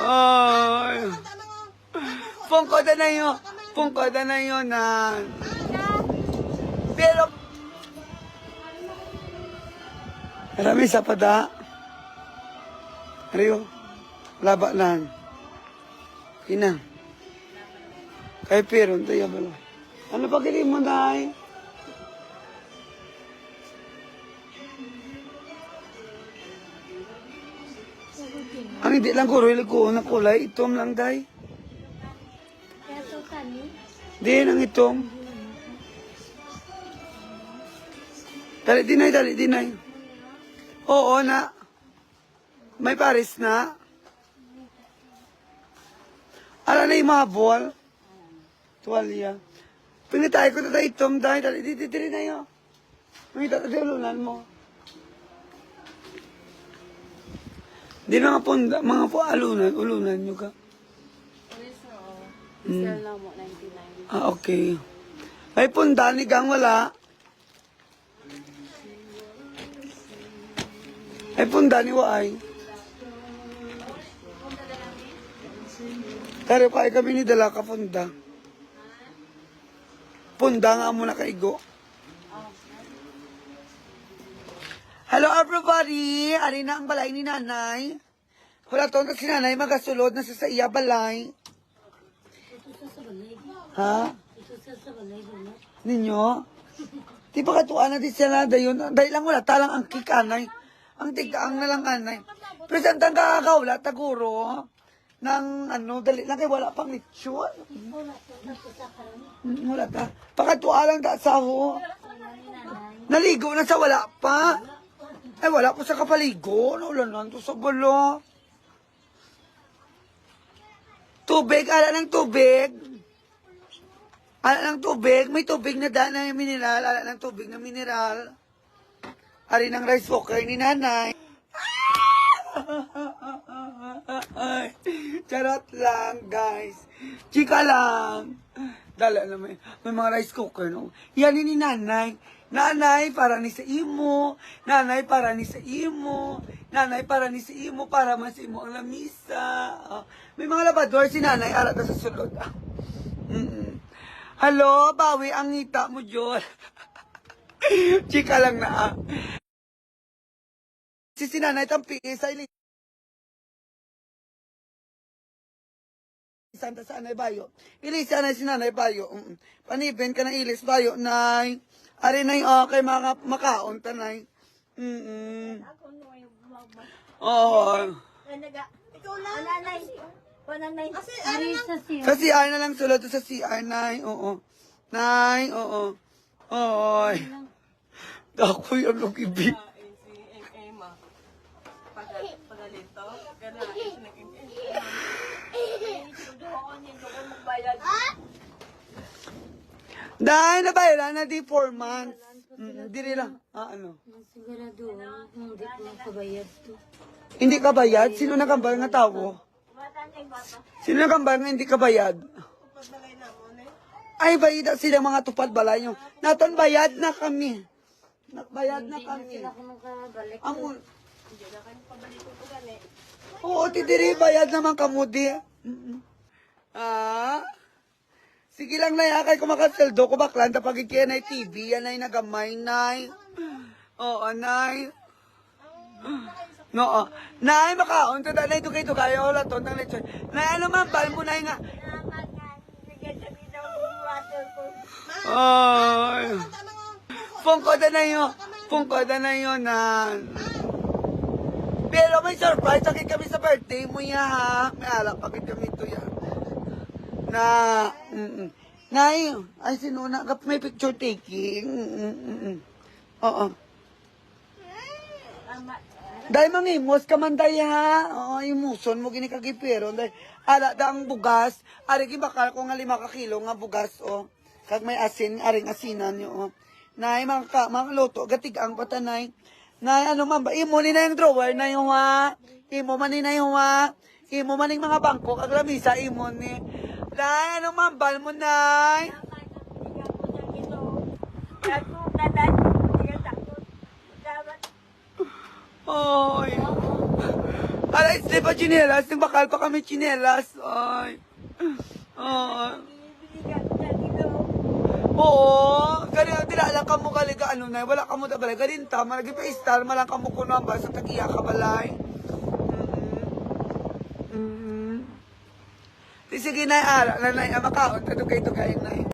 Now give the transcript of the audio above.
Ay. Pungkoda na yun. Pungkoda na yun na. Pero, Marami sa pada. Rio, laba lang. Ina. Kay pero, tayo ba? Ano pa kilim mo, Nay? Ang hindi lang ko, really ko na kulay, itom lang, Day. Di, ang itom. Dali, dinay, dali, dinay. Oo, na. May paris na. Ala na yung ball. Tuwalya. Pinatay ko na itom, dahil dali, di, di, na yun. May tatadulunan mo. Di na mga punda, mga po alunan, ulunan nyo ka. Sell lang mo, 99. Ah, okay. May punda ni Gang wala. May punda ni Waay. Pero kaya kami ni dala ka punda. Punda nga muna kaigo. Hello everybody! Ari na ang balay ni nanay. Wala to si nanay magasulod na sa iya balay. Ha? Ninyo? Di ba katuan na di sila dayon? Dahil lang wala, talang ang kikanay. Ang tigaang na lang anay. Presentang kakakawla, taguro. Nang ano, dali lang kay wala pang litsyon. Mm, Wala ta. Pakatuan lang ta sa ho. Naligo na sa wala pa. Ay, wala pa sa kapaligo. Naulanan to sa gulo. Tubig, ala ng tubig. Ala ng tubig. May tubig na daan na mineral. Ala ng tubig na mineral. Ari ng rice cooker ni nanay. Ay, charot lang, guys. Chika lang. Dala na may, may mga rice cooker, no? Yan ni nanay. Nanay, para ni sa imo. Nanay, para ni sa imo. Nanay, para ni sa imo. Para mas imo ang lamisa. Ah, may mga labador si nanay. Arat na sa sulod. Ah. Mm-mm. Hello, bawi ang ngita mo, Jol. Chika lang na, ah. Si sinanay tampi sa ili. Santa sa anay bayo. Ilis anay si nanay bayo. Mm. Panibin ka na ilis bayo, nay. Ari nay, okay, maka, makaon tanay. Mm Oo. Ikaw lang. Pananay. Pananay. Kasi ano sa. Sa CR na lang sulod sa CR, nay. Oo. Nay, oo. Oo. Ako yung lugibi. Dahil nabayaran na di 4 months. Mm, di rin lang. Ah, ano? Sigurado, hindi ko makabayad to. Hindi ka bayad? Sino nakambal nga tao? Sino nakambal nga hindi ka bayad? Ay, bayad sila mga tupad balay nyo. Naton bayad na kami. Bayad na kami. Ako makabalik. Amo. Oo, titiri, bayad naman kamo di. Mm-mm. Ah? Sige lang na yakay ko makaseldo ko baklan tapag ikiyan ay TV, yan ay nagamay, nay. Oo, nay. No, nay, makaon to na ito kayo kayo wala to nang lechon. Nay, ano man, bal mo nay nga. Ay. Pungkoda na yun. Pungkoda na yun na. Pero may surprise. Sakit kami sa birthday mo ya ha. May alak pa kami ito ya. Na, mm. Nay, ay sinuna ka may picture taking. Oo. Dahil mangimos ka man day ha. Oo, imuson mo gini kagipero. Dahil ala da ang bugas. Ari bakal ko nga lima ka nga bugas o. Kag may asin, aring asinan nyo o. Nay, mga, mga loto, gatig ang patanay. Nay, ano man ba? Imo ni na yung drawer na yung ha. Imo man ni na yung ha. Imo man yung mga bangko, kag lamisa, imo ni. Nay, ano man bal mo, nay? Ay, di ba chinelas? Nang bakal pa kami chinelas. Ay. Ay. Oo, ganyan, dinala ka mo kaliga, ano na, wala ka mo tabala, ganin ta, malagi pa istar, malang ka mo kuno ang basa, tagiya ka balay. Mm-hmm. Mm-hmm. Di sige na, ara, na na, makaon, tado kayo to kayo na.